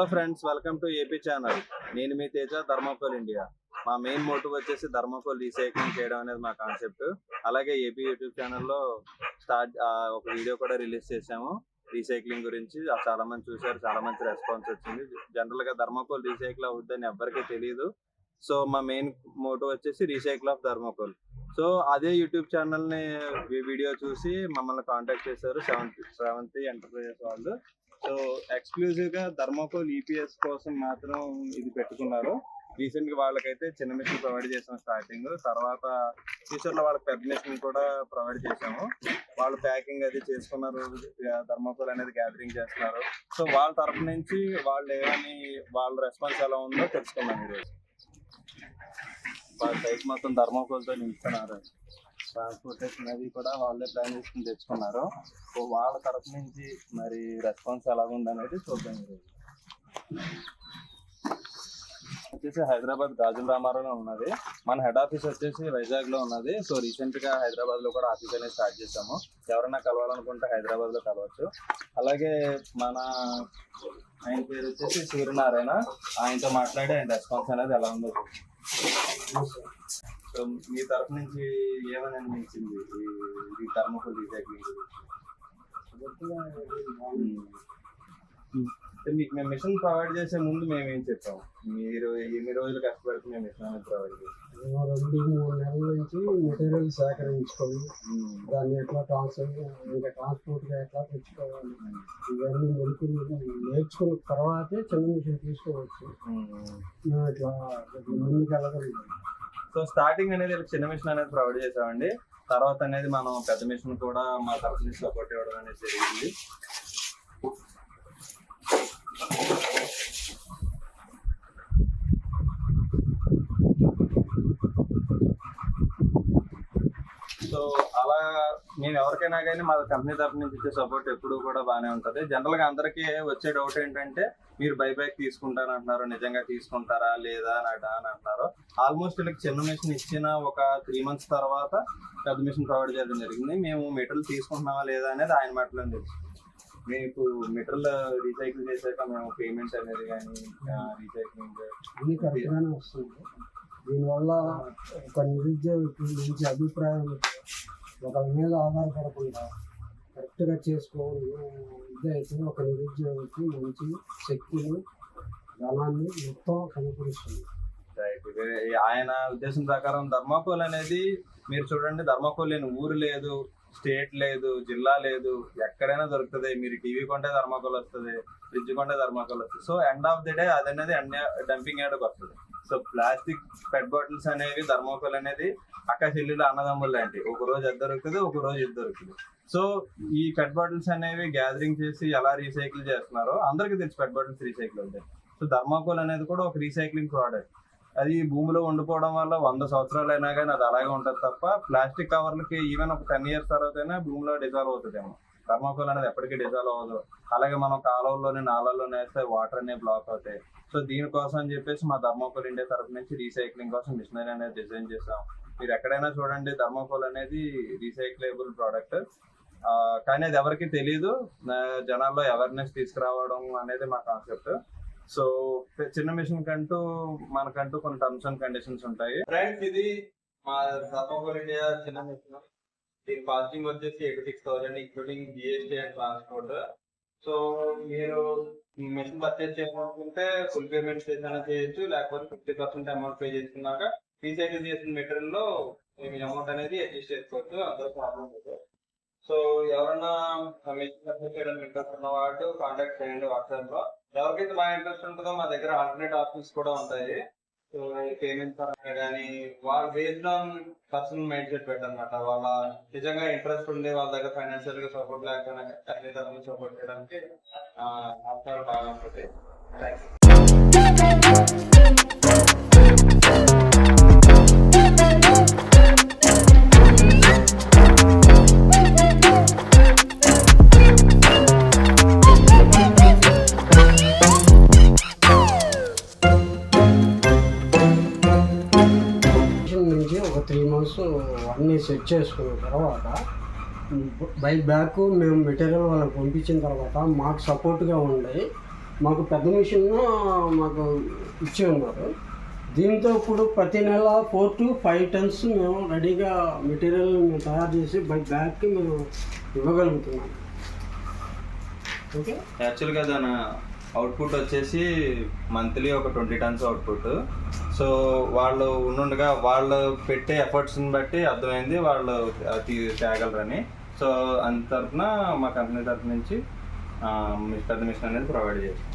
Hello friends welcome to AP channel నేను మీ Teja thermocol India మా మెయిన్ మోటివ్ వచ్చేసి ధర్మకోల్ రీసైక్లింగ్ చేయడం అనేది మా కాన్సెప్ట్ అలాగే ఏపీ యూట్యూబ్ ఛానల్లో స్టార్ట్ ఒక వీడియో కూడా రిలీజ్ చేసాము రీసైక్లింగ్ గురించి చాలా మంది చూశారు చాలా మంచి రెస్పాన్స్ వచ్చింది జనరల్గా ధర్మకోల్ రీసైకిల్ అవుద్దని ఎవరికీ తెలియదు సో మా మెయిన్ మోటివ్ వచ్చేసి రీసైకిల్ ఆఫ్ ధర్మకోల్. సో అదే యూట్యూబ్ ఛానల్ని వీడియో చూసి మమ్మల్ని కాంటాక్ట్ చేశారు సెవెంత్ సెవెంత్ ఎంటర్ప్రైజెస్ వాళ్ళు. సో ఎక్స్క్లూజివ్గా ధర్మకోల్ ఈపీఎస్ కోసం మాత్రం ఇది పెట్టుకున్నారు. రీసెంట్గా వాళ్ళకైతే చిన్న మిషన్ ప్రొవైడ్ చేసాం స్టార్టింగ్. తర్వాత ఫ్యూచర్లో వాళ్ళకి పెద్ద మిషన్ కూడా ప్రొవైడ్ చేసాము. వాళ్ళు ప్యాకింగ్ అది చేసుకున్నారు. ధర్మకోల్ అనేది గ్యాదరింగ్ చేస్తున్నారు. సో వాళ్ళ తరపు నుంచి వాళ్ళు ఏమని వాళ్ళ రెస్పాన్స్ ఎలా ఉందో తెలుసుకున్నాం ఈరోజు. సైట్ మొత్తం ధర్మకోల్తో నింపుతున్నారు. ట్రాన్స్పోర్టేషన్ అది కూడా వాళ్ళే ప్లాన్ చేసుకుని తెచ్చుకున్నారు. సో వాళ్ళ తరఫు నుంచి మరి రెస్పాన్స్ ఎలా ఉందనేది చూద్దాం ఈరోజు. వచ్చేసి హైదరాబాద్ గాజుల రామారావులో ఉన్నది. మన హెడ్ ఆఫీస్ వచ్చేసి వైజాగ్లో ఉన్నది. సో రీసెంట్గా హైదరాబాద్లో కూడా ఆఫీస్ అనేది స్టార్ట్ చేసాము ఎవరైనా కలవాలనుకుంటే హైదరాబాద్లో కలవచ్చు. అలాగే మన ఆయన పేరు వచ్చేసి సూర్యనారాయణ. ఆయనతో మాట్లాడి ఆయన రెస్పాన్స్ అనేది ఎలా ఉందో సో మీ తరఫు నుంచి ఏమని అనిపించింది? ఈ- ఈ థర్మోకోల్ రీసైక్లింగ్ అంటే మీకు మేము మిషన్ ప్రొవైడ్ చేసే ముందు మేము ఏం చెప్పాము మీరు ఎన్ని రోజులు కష్టపడితే మేము మిషన్ అనేది ప్రొవైడ్ చేస్తాం. రెండు మూడు నెలల నుంచి మెటీరియల్ సేకరించుకొని దాన్ని ఎట్లా ట్రాన్స్ఫర్ ఇంకా ట్రాన్స్పోర్ట్గా ఎట్లా తెచ్చుకోవాలి ఇవన్నీ మెలుకులు నేర్చుకున్న తర్వాతే చిన్న మిషన్ తీసుకోవచ్చు. మేము. ఇట్లా ముందుకు వెళ్ళగలిగాం సో స్టార్టింగ్ అనేది చిన్న మిషన్ అనేది ప్రొవైడ్ చేసామండి. తర్వాత అనేది మనం పెద్ద మిషన్ కూడా మా తరఫు నుంచి సపోర్ట్ ఇవ్వడం అనేది జరిగింది. సో అలా మేము ఎవరికైనా కానీ మా కంపెనీ తరఫు నుంచి ఇచ్చే సపోర్ట్ ఎప్పుడు కూడా బాగానే ఉంటుంది. జనరల్గా అందరికీ వచ్చే డౌట్ ఏంటంటే మీరు బైబ్యాక్ తీసుకుంటారు అంటున్నారు నిజంగా తీసుకుంటారా లేదా అని అని అంటున్నారు. ఆల్మోస్ట్ వీళ్ళకి చిన్న మిషన్ ఇచ్చిన ఒక త్రీ మంత్స్ తర్వాత పెద్ద మిషన్ ప్రొవైడ్ చేయడం జరిగింది. మేము మెటీరియల్ తీసుకుంటున్నామా లేదా అనేది ఆయన మాటలో తెలుసు. మీకు మెటీరియల్ రీసైకిల్ చేశాక మేము పేమెంట్ అనేది కానీ రీసైక్లింగ్ అన్ని కరెక్ట్గానే వస్తుంది. దీనివల్ల ఒక నిరుద్యోగికి మంచి అభిప్రాయం ఒకరి మీద ఆధారపడకుండా కరెక్ట్గా చేసుకోవాలి. ఇదైతే ఒక నిరుద్యోగికి మంచి శక్తిని ధనాన్ని మొత్తం. ఇది ఆయన ఉద్దేశం ప్రకారం ధర్మాకోల్ అనేది మీరు చూడండి ధర్మాకోల్ లేని ఊరు లేదు. స్టేట్ లేదు జిల్లా లేదు ఎక్కడైనా దొరుకుతుంది. మీరు టీవీ కొంటే ధర్మాకోల్ వస్తుంది ఫ్రిడ్జ్ కొంటే ధర్మాకోల్ వస్తుంది. So end of the day అది అనేది డంపింగ్ యార్డ్కి వస్తుంది. సో ప్లాస్టిక్ పెట్ బాటిల్స్ అనేవి ధర్మాకోల్ అనేది అక్క చెల్లెలు అన్నదమ్ములు లాంటి ఒక రోజు అది దొరుకుతుంది ఒక రోజు ఇది దొరుకుతుంది. సో ఈ పెట్ బాటిల్స్ అనేవి గ్యాదరింగ్ చేసి ఎలా రీసైకిల్ చేస్తున్నారో అందరికీ తెలుసు పెట్ బాటిల్స్ రీసైకిల్ ఉంటాయి సో ధర్మాకోల్ అనేది కూడా ఒక రీసైక్లింగ్ ప్రోడక్ట్ అది భూమిలో ఉండిపోవడం వల్ల వంద సంవత్సరాలు అయినా కానీ అది అలాగే ఉంటుంది తప్ప ప్లాస్టిక్ కవర్లకి ఈవెన్ ఒక టెన్ ఇయర్స్ తర్వాత అయినా భూమిలో డిజాల్వ్ అవుతుందేమో. థర్మాకోల్ అనేది ఎప్పటికీ డిజాల్వ్ అవ్వదు. అలాగే మనం కాలువల్లోని నాళాల్లోనే వేస్తే వాటర్ అనేవి బ్లాక్ అవుతాయి. సో దీనికోసం అని చెప్పేసి మా థర్మాకోల్ ఇండియా తరఫు నుంచి రీసైక్లింగ్ కోసం మిషనరీ అనేది డిజైన్ చేసాం మీరు ఎక్కడైనా చూడండి థర్మాకోల్ అనేది రీసైక్లేబుల్ ప్రోడక్ట్ కానీ అది ఎవరికి తెలియదు జనాల్లో అవేర్నెస్ తీసుకురావడం అనేది మా కాన్సెప్ట్ సో చిన్న మిషన్ కంటూ మనకంటూ కొన్ని టర్మ్స్ అండ్ కండిషన్స్ ఉంటాయి. ఫ్రెండ్స్ ఇది మా థర్మోకోల్ ఇండియా చిన్న మిషన్. దీని కాస్టింగ్ వచ్చేసి eighty six thousand including GST and transport so మీరు మిషన్ పర్చేస్ చేయాలనుకుంటే ఫుల్ పేమెంట్ చేసినా చేయొచ్చు లేకపోతే ఫిఫ్టీ పర్సెంట్ అమౌంట్ పే చేసుకున్నాక రీసైకిల్ చేసిన మెటీరియల్లో మీ అమౌంట్ అనేది అడ్జస్ట్ చేసుకోవచ్చు అందరూ ప్రాబ్లం లేదు. సో ఎవరన్నా చేయడానికి ఇంట్రెస్ట్ ఉన్నవాడు కాంటాక్ట్ చేయండి వాట్సాప్లో. ఎవరికైతే మా ఇంట్రెస్ట్ ఉంటుందో మా దగ్గర ఆల్టర్నేట్ ఆప్షన్స్ కూడా ఉంటాయి. సో పేమెంట్ పరంగా కానీ వాళ్ళు based on personal mind set పెట్టనమాట వాళ్ళ నిజంగా ఇంట్రెస్ట్ ఉంది వాళ్ళ దగ్గర ఫైనాన్షియల్గా సపోర్ట్ లేకపోయినా అన్ని సపోర్ట్ చేయడానికి బాగా ఉంటుంది థ్యాంక్స్ త్రీ మంత్స్ అన్నీ సెట్ చేసుకున్న తర్వాత బై బ్యాక్ మేము మెటీరియల్ వాళ్ళకి పంపించిన తర్వాత మాకు సపోర్ట్గా ఉండి మాకు పెద్ద మిషన్ మాకు ఇచ్చి ఉన్నారు దీంతో ఇప్పుడు ప్రతి నెల ఫోర్ టు ఫైవ్ టన్స్ మేము రెడీగా మెటీరియల్ మేము తయారు చేసి బై బ్యాగ్కి మేము ఇవ్వగలుగుతున్నాం. ఓకే యాక్చువల్గా దాని అవుట్పుట్ వచ్చేసి మంత్లీ ఒక ట్వంటీ టన్స్ అవుట్పుట్. సో వాళ్ళు ఉండుండగా వాళ్ళు పెట్టే ఎఫర్ట్స్ని బట్టి అర్థమైంది వాళ్ళు అది తేగలరని. సో అంత తరఫున మా కంపెనీ తరఫు నుంచి పెద్ద మిషన్ అనేది ప్రొవైడ్ చేస్తాం